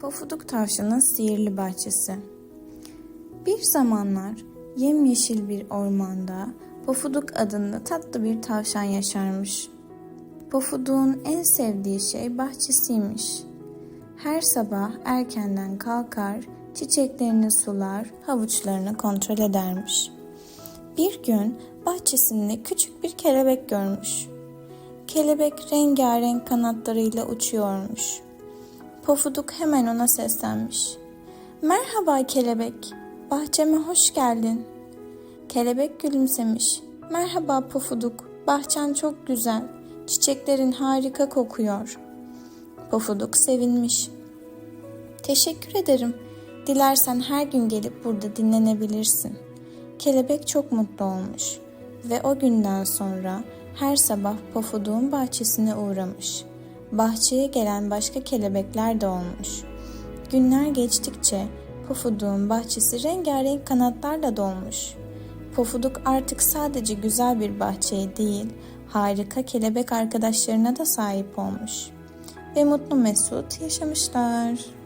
Pofuduk Tavşan'ın Sihirli Bahçesi Bir zamanlar yemyeşil bir ormanda Pofuduk adında tatlı bir tavşan yaşarmış. Pofuduk'un en sevdiği şey bahçesiymiş. Her sabah erkenden kalkar, çiçeklerini sular, havuçlarını kontrol edermiş. Bir gün bahçesinde küçük bir kelebek görmüş. Kelebek rengarenk kanatlarıyla uçuyormuş. Pofuduk hemen ona seslenmiş. Merhaba kelebek, bahçeme hoş geldin. Kelebek gülümsemiş. Merhaba Pofuduk, bahçen çok güzel. Çiçeklerin harika kokuyor. Pofuduk sevinmiş. Teşekkür ederim. Dilersen her gün gelip burada dinlenebilirsin. Kelebek çok mutlu olmuş ve o günden sonra her sabah Pofuduk'un bahçesine uğramış. Bahçeye gelen başka kelebekler de olmuş. Günler geçtikçe Pofuduk'un bahçesi rengarenk kanatlarla dolmuş. Pofuduk artık sadece güzel bir bahçeye değil, harika kelebek arkadaşlarına da sahip olmuş. Ve mutlu mesut yaşamışlar.